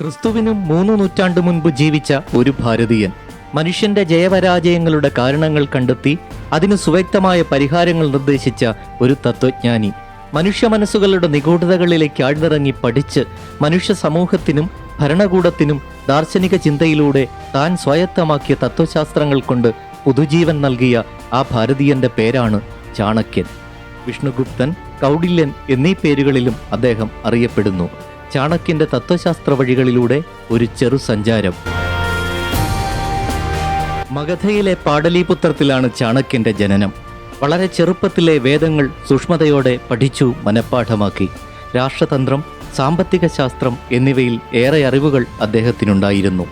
ക്രിസ്തുവിനും മൂന്ന് നൂറ്റാണ്ട് മുൻപ് ജീവിച്ച ഒരു ഭാരതീയൻ. മനുഷ്യന്റെ ജയപരാജയങ്ങളുടെ കാരണങ്ങൾ കണ്ടെത്തി അതിന് സുവ്യക്തമായ പരിഹാരങ്ങൾ നിർദ്ദേശിച്ച ഒരു തത്വജ്ഞാനി. മനുഷ്യ മനസ്സുകളുടെ നിഗൂഢതകളിലേക്ക് ആഴ്ന്നിറങ്ങി പഠിച്ച് മനുഷ്യ സമൂഹത്തിനും ഭരണകൂടത്തിനും ദാർശനിക ചിന്തയിലൂടെ താൻ സ്വായത്തമാക്കിയ തത്വശാസ്ത്രങ്ങൾ കൊണ്ട് പുതുജീവൻ നൽകിയ ആ ഭാരതീയന്റെ പേരാണ് ചാണക്യൻ. വിഷ്ണുഗുപ്തൻ കൗടില്യൻ എന്നീ പേരുകളിലും അദ്ദേഹം അറിയപ്പെടുന്നു. ചാണക്യന്റെ തത്വശാസ്ത്ര വഴികളിലൂടെ ഒരു ചെറു സഞ്ചാരം. മഗധയിലെ പാടലീപുത്രത്തിലാണ് ചാണക്യന്റെ ജനനം. വളരെ ചെറുപ്പത്തിലെ വേദങ്ങൾ സൂക്ഷ്മതയോടെ പഠിച്ചു മനഃപ്പാഠമാക്കി. രാഷ്ട്രതന്ത്രം സാമ്പത്തിക ശാസ്ത്രം എന്നിവയിൽ ഏറെ അറിവുകൾ അദ്ദേഹത്തിനുണ്ടായിരുന്നു.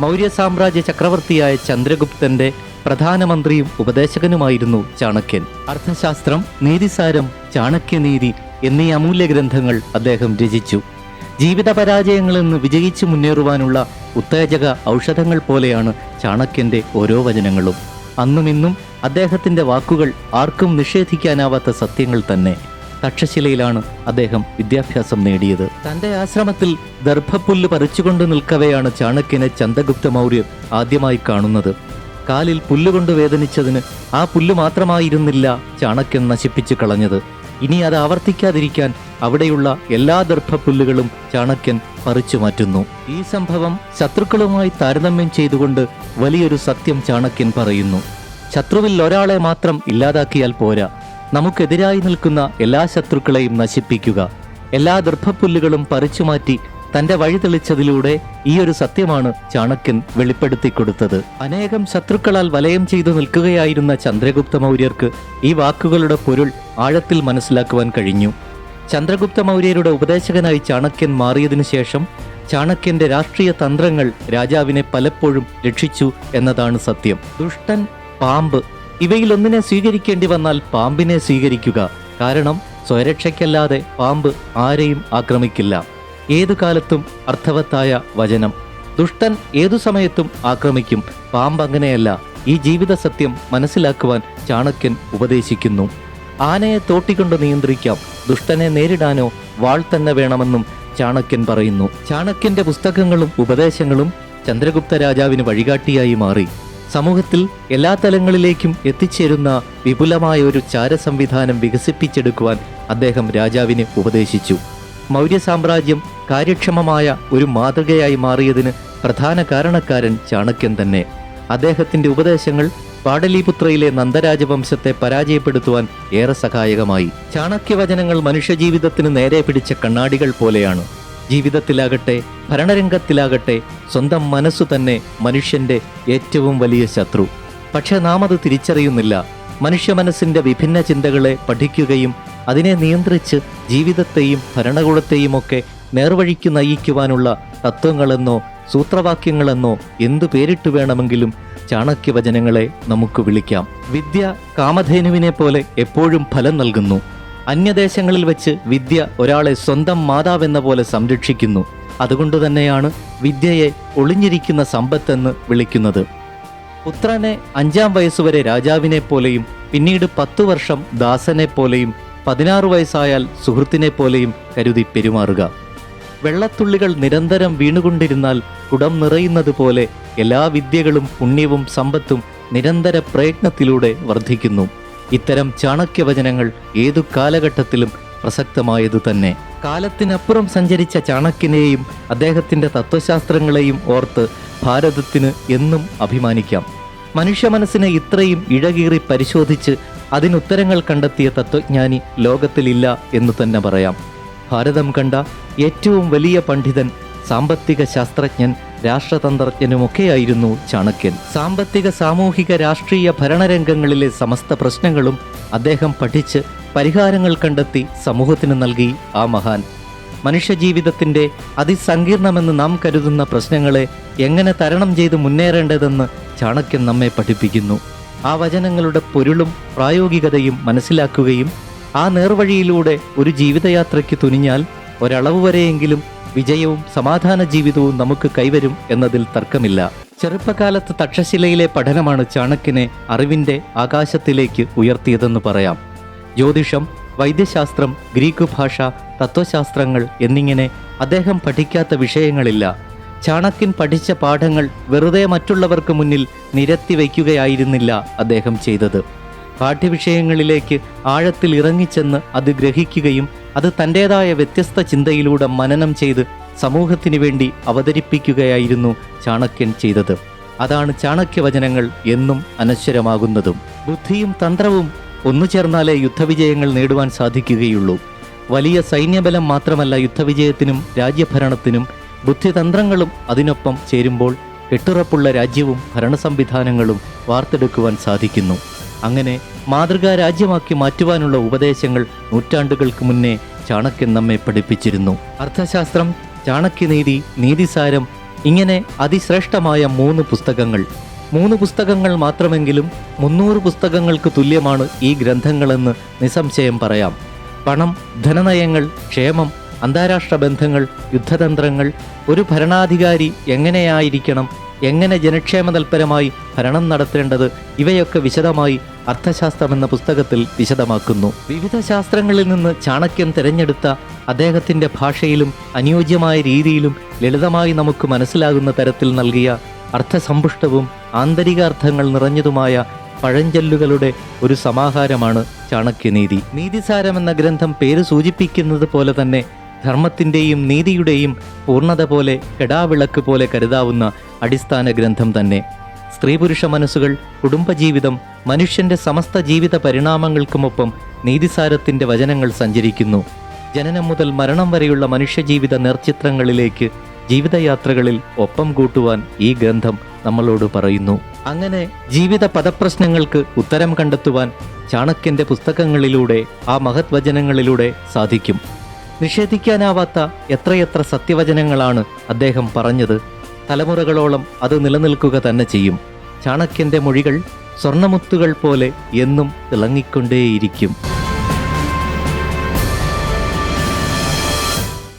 മൗര്യ സാമ്രാജ്യ ചക്രവർത്തിയായ ചന്ദ്രഗുപ്തന്റെ പ്രധാനമന്ത്രിയും ഉപദേശകനുമായിരുന്നു ചാണക്യൻ. അർത്ഥശാസ്ത്രം നീതിസാരം ചാണക്യനീതി എന്നീ അമൂല്യ ഗ്രന്ഥങ്ങൾ അദ്ദേഹം രചിച്ചു. ജീവിത പരാജയങ്ങളിൽ നിന്ന് വിജയിച്ചു മുന്നേറുവാനുള്ള ഉത്തേജക ഔഷധങ്ങൾ പോലെയാണ് ചാണക്യന്റെ ഓരോ വചനങ്ങളും. അന്നും ഇന്നും അദ്ദേഹത്തിന്റെ വാക്കുകൾ ആർക്കും നിഷേധിക്കാനാവാത്ത സത്യങ്ങൾ തന്നെ. തക്ഷശിലയിലാണ് അദ്ദേഹം വിദ്യാഭ്യാസം നേടിയത്. തന്റെ ആശ്രമത്തിൽ ദർഭപ്പുല്ല് പറിച്ചുകൊണ്ട് നിൽക്കവെയാണ് ചാണക്യനെ ചന്ദ്രഗുപ്ത മൗര്യർ ആദ്യമായി കാണുന്നത്. കാലിൽ പുല്ലുകൊണ്ട് വേദനിച്ചതിന് ആ പുല്ല് മാത്രമായിരുന്നില്ല ചാണക്യൻ നശിപ്പിച്ചു കളഞ്ഞത്. ഇനി അത് ആവർത്തിക്കാതിരിക്കാൻ അവിടെയുള്ള എല്ലാ ദർഭപ്പുല്ലുകളും ചാണക്യൻ പറിച്ചു മാറ്റുന്നു. ഈ സംഭവം ശത്രുക്കളുമായി താരതമ്യം ചെയ്തുകൊണ്ട് വലിയൊരു സത്യം ചാണക്യൻ പറയുന്നു. ശത്രുവിൽ ഒരാളെ മാത്രം ഇല്ലാതാക്കിയാൽ പോരാ. നമുക്കെതിരായി നിൽക്കുന്ന എല്ലാ ശത്രുക്കളെയും നശിപ്പിക്കുക. എല്ലാ ദർഭപ്പുല്ലുകളും പറിച്ചുമാറ്റി തന്റെ വഴി തെളിച്ചതിലൂടെ ഈ ഒരു സത്യമാണ് ചാണക്യൻ വെളിപ്പെടുത്തി കൊടുത്തത്. അനേകം ശത്രുക്കളാൽ വലയം ചെയ്തു നിൽക്കുകയായിരുന്ന ചന്ദ്രഗുപ്ത മൗര്യർക്ക് ഈ വാക്കുകളുടെ പൊരുൾ ആഴത്തിൽ മനസ്സിലാക്കുവാൻ കഴിഞ്ഞു. ചന്ദ്രഗുപ്ത മൗര്യരുടെ ഉപദേശകനായി ചാണക്യൻ മാറിയതിനു ശേഷം ചാണക്യന്റെ രാഷ്ട്രീയ തന്ത്രങ്ങൾ രാജാവിനെ പലപ്പോഴും രക്ഷിച്ചു എന്നതാണ് സത്യം. ദുഷ്ടൻ പാമ്പ് ഇവയിലൊന്നിനെ സ്വീകരിക്കേണ്ടി വന്നാൽ പാമ്പിനെ സ്വീകരിക്കുക. കാരണം സ്വരക്ഷയ്ക്കല്ലാതെ പാമ്പ് ആരെയും ആക്രമിക്കില്ല. ഏതു കാലത്തും അർത്ഥവത്തായ വചനം. ദുഷ്ടൻ ഏതു സമയത്തും ആക്രമിക്കും. പാമ്പ് അങ്ങനെയല്ല ഈ ജീവിത സത്യം മനസ്സിലാക്കുവാൻ ചാണക്യൻ ഉപദേശിക്കുന്നു. ആനയെ തോട്ടിക്കൊണ്ട് നിയന്ത്രിക്കാം. ദുഷ്ടനെ നേരിടാനോ വാൾ തന്നെ വേണമെന്നും ചാണക്യൻ പറയുന്നു. ചാണക്യന്റെ പുസ്തകങ്ങളും ഉപദേശങ്ങളും ചന്ദ്രഗുപ്ത രാജാവിന് വഴികാട്ടിയായി മാറി. സമൂഹത്തിൽ എല്ലാ തലങ്ങളിലേക്കും എത്തിച്ചേരുന്ന വിപുലമായ ഒരു ചാര സംവിധാനം വികസിപ്പിച്ചെടുക്കുവാൻ അദ്ദേഹം രാജാവിനെ ഉപദേശിച്ചു. മൗര്യ സാമ്രാജ്യം കാര്യക്ഷമമായ ഒരു മാതൃകയായി മാറിയതിന് പ്രധാന കാരണക്കാരൻ ചാണക്യൻ തന്നെ. അദ്ദേഹത്തിന്റെ ഉപദേശങ്ങൾ പാടലീപുത്രയിലെ നന്ദരാജവംശത്തെ പരാജയപ്പെടുത്തുവാൻ ഏറെ സഹായകമായി. ചാണക്യവചനങ്ങൾ മനുഷ്യജീവിതത്തിന് നേരെ പിടിച്ച കണ്ണാടികൾ പോലെയാണ്. ജീവിതത്തിലാകട്ടെ ഭരണരംഗത്തിലാകട്ടെ സ്വന്തം മനസ്സു തന്നെ മനുഷ്യന്റെ ഏറ്റവും വലിയ ശത്രു. പക്ഷെ നാം അത് തിരിച്ചറിയുന്നില്ല. മനുഷ്യ മനസ്സിന്റെ വിഭിന്ന ചിന്തകളെ പഠിക്കുകയും അതിനെ നിയന്ത്രിച്ച് ജീവിതത്തെയും ഭരണകൂടത്തെയും ഒക്കെ നേർവഴിക്ക് നയിക്കുവാനുള്ള തത്വങ്ങളെന്നോ സൂത്രവാക്യങ്ങളെന്നോ എന്തു പേരിട്ട് വേണമെങ്കിലും ചാണക്യവചനങ്ങളെ നമുക്ക് വിളിക്കാം. വിദ്യ കാമധേനുവിനെ പോലെ എപ്പോഴും ഫലം നൽകുന്നു. അന്യദേശങ്ങളിൽ വെച്ച് വിദ്യ ഒരാളെ സ്വന്തം മാതാവെന്ന പോലെ സംരക്ഷിക്കുന്നു. അതുകൊണ്ട് തന്നെയാണ് വിദ്യയെ ഒളിഞ്ഞിരിക്കുന്ന സമ്പത്തെന്ന് വിളിക്കുന്നത്. പുത്രനെ അഞ്ചാം വയസ്സുവരെ രാജാവിനെ പോലെയും പിന്നീട് പത്തു വർഷം ദാസനെ പോലെയും പതിനാറ് വയസ്സായാൽ സുഹൃത്തിനെ പോലെയും കരുതി പെരുമാറുക. വെള്ളത്തുള്ളികൾ നിരന്തരം വീണുകൊണ്ടിരുന്നാൽ കുടം നിറയുന്നത് പോലെ എല്ലാ വിദ്യകളും പുണ്യവും സമ്പത്തും നിരന്തര പ്രയത്നത്തിലൂടെ വർദ്ധിക്കുന്നു. ഇത്തരം ചാണക്യവചനങ്ങൾ ഏതു കാലഘട്ടത്തിലും പ്രസക്തമായതു തന്നെ. കാലത്തിനപ്പുറം സഞ്ചരിച്ച ചാണക്യനെയും അദ്ദേഹത്തിന്റെ തത്വശാസ്ത്രങ്ങളെയും ഓർത്ത് ഭാരതത്തിന് എന്നും അഭിമാനിക്കാം. മനുഷ്യ മനസ്സിനെ ഇത്രയും ഇഴകീറി പരിശോധിച്ച് അതിനുത്തരങ്ങൾ കണ്ടെത്തിയ തത്വജ്ഞാനി ലോകത്തിലില്ല എന്ന് തന്നെ പറയാം. ഭാരതം കണ്ട ഏറ്റവും വലിയ പണ്ഡിതൻ സാമ്പത്തിക ശാസ്ത്രജ്ഞൻ രാഷ്ട്രതന്ത്രജ്ഞനുമൊക്കെയായിരുന്നു ചാണക്യൻ. സാമ്പത്തിക സാമൂഹിക രാഷ്ട്രീയ ഭരണരംഗങ്ങളിലെ സമസ്ത പ്രശ്നങ്ങളും അദ്ദേഹം പഠിച്ച് പരിഹാരങ്ങൾ കണ്ടെത്തി സമൂഹത്തിന് നൽകി ആ മഹാൻ. മനുഷ്യജീവിതത്തിന്റെ അതിസങ്കീർണമെന്ന് നാം കരുതുന്ന പ്രശ്നങ്ങളെ എങ്ങനെ തരണം ചെയ്ത് മുന്നേറേണ്ടതെന്ന് ചാണക്യൻ നമ്മെ പഠിപ്പിക്കുന്നു. ആ വചനങ്ങളുടെ പൊരുളും പ്രായോഗികതയും മനസ്സിലാക്കുകയും ആ നേർവഴിയിലൂടെ ഒരു ജീവിതയാത്രയ്ക്ക് തുനിഞ്ഞാൽ ഒരളവ് വരെയെങ്കിലും വിജയവും സമാധാന ജീവിതവും നമുക്ക് കൈവരും എന്നതിൽ തർക്കമില്ല. ചെറുപ്പകാലത്ത് തക്ഷശിലയിലെ പഠനമാണ് ചാണക്യനെ അറിവിന്റെ ആകാശത്തിലേക്ക് ഉയർത്തിയതെന്ന് പറയാം. ജ്യോതിഷം വൈദ്യശാസ്ത്രം ഗ്രീക്ക് ഭാഷ തത്വശാസ്ത്രങ്ങൾ എന്നിങ്ങനെ അദ്ദേഹം പഠിക്കാത്ത വിഷയങ്ങളില്ല. ചാണക്യൻ പഠിച്ച പാഠങ്ങൾ വെറുതെ മറ്റുള്ളവർക്ക് മുന്നിൽ നിരത്തി വയ്ക്കുകയായിരുന്നില്ല അദ്ദേഹം ചെയ്തത്. പാഠ്യവിഷയങ്ങളിലേക്ക് ആഴത്തിൽ ഇറങ്ങിച്ചെന്ന് അത് ഗ്രഹിക്കുകയും അത് തന്റെതായ വ്യത്യസ്ത ചിന്തയിലൂടെ മനനം ചെയ്ത് സമൂഹത്തിന് വേണ്ടി അവതരിപ്പിക്കുകയായിരുന്നു ചാണക്യൻ ചെയ്തത്. അതാണ് ചാണക്യവചനങ്ങൾ എന്നും അനശ്വരമാകുന്നതും. ബുദ്ധിയും തന്ത്രവും ഒന്നു ചേർന്നാലേ യുദ്ധവിജയങ്ങൾ നേടുവാൻ സാധിക്കുകയുള്ളൂ. വലിയ സൈന്യബലം മാത്രമല്ല യുദ്ധവിജയത്തിനും രാജ്യഭരണത്തിനും ബുദ്ധിതന്ത്രങ്ങളും അതിനൊപ്പം ചേരുമ്പോൾ കെട്ടുറപ്പുള്ള രാജ്യവും ഭരണസംവിധാനങ്ങളും വാർത്തെടുക്കുവാൻ സാധിക്കുന്നു. അങ്ങനെ മാതൃകാ രാജ്യമാക്കി മാറ്റുവാനുള്ള ഉപദേശങ്ങൾ നൂറ്റാണ്ടുകൾക്ക് മുന്നേ ചാണക്യൻ നമ്മെ പഠിപ്പിച്ചിരുന്നു. അർത്ഥശാസ്ത്രം ചാണക്യനീതി നീതിസാരം ഇങ്ങനെ അതിശ്രേഷ്ഠമായ മൂന്ന് പുസ്തകങ്ങൾ. മൂന്ന് പുസ്തകങ്ങൾ മാത്രമെങ്കിലും മുന്നൂറ് പുസ്തകങ്ങൾക്ക് തുല്യമാണ് ഈ ഗ്രന്ഥങ്ങളെന്ന് നിസ്സംശയം പറയാം. പണം ധനനയങ്ങൾ ക്ഷേമം അന്താരാഷ്ട്ര ബന്ധങ്ങൾ യുദ്ധതന്ത്രങ്ങൾ ഒരു ഭരണാധികാരി എങ്ങനെയായിരിക്കണം എങ്ങനെ ജനക്ഷേമ തൽപരമായി ഭരണം നടത്തേണ്ടത് ഇവയൊക്കെ വിശദമായി അർത്ഥശാസ്ത്രം എന്ന പുസ്തകത്തിൽ വിശദമാക്കുന്നു. വിവിധ ശാസ്ത്രങ്ങളിൽ നിന്ന് ചാണക്യൻ തിരഞ്ഞെടുത്ത അദ്ദേഹത്തിന്റെ ഭാഷയിലും അനുയോജ്യമായ രീതിയിലും ലളിതമായി നമുക്ക് മനസ്സിലാകുന്ന തരത്തിൽ നൽകിയ അർത്ഥസമ്പുഷ്ടവും ആന്തരിക അർത്ഥങ്ങൾ നിറഞ്ഞതുമായ പഴഞ്ചൊല്ലുകളുടെ ഒരു സമാഹാരമാണ് ചാണക്യനീതി. നീതിസാരം എന്ന ഗ്രന്ഥം പേര് സൂചിപ്പിക്കുന്നത് പോലെ തന്നെ ധർമ്മത്തിന്റെയും നീതിയുടെയും പൂർണത പോലെ കെടാവിളക്ക് പോലെ കരുതാവുന്ന അടിസ്ഥാന ഗ്രന്ഥം തന്നെ. സ്ത്രീ പുരുഷ മനസ്സുകൾ കുടുംബജീവിതം മനുഷ്യന്റെ സമസ്ത ജീവിത പരിണാമങ്ങൾക്കുമൊപ്പം നീതിസാരത്തിന്റെ വചനങ്ങൾ സഞ്ചരിക്കുന്നു. ജനനം മുതൽ മരണം വരെയുള്ള മനുഷ്യജീവിത നേർചിത്രങ്ങളിലേക്ക് ജീവിതയാത്രകളിൽ ഒപ്പം കൂട്ടുവാൻ ഈ ഗ്രന്ഥം നമ്മളോട് പറയുന്നു. അങ്ങനെ ജീവിത പദപ്രശ്നങ്ങൾക്ക് ഉത്തരം കണ്ടെത്തുവാൻ ചാണക്യന്റെ പുസ്തകങ്ങളിലൂടെ ആ മഹത് വചനങ്ങളിലൂടെ സാധിക്കും. നിഷേധിക്കാനാവാത്ത എത്രയെത്ര സത്യവചനങ്ങളാണ് അദ്ദേഹം പറഞ്ഞത്? തലമുറകളോളം അത് നിലനിൽക്കുക തന്നെ ചെയ്യും. ചാണക്യന്റെ മൊഴികൾ സ്വർണമുത്തുകൾ പോലെ എന്നും തിളങ്ങിക്കൊണ്ടേയിരിക്കും.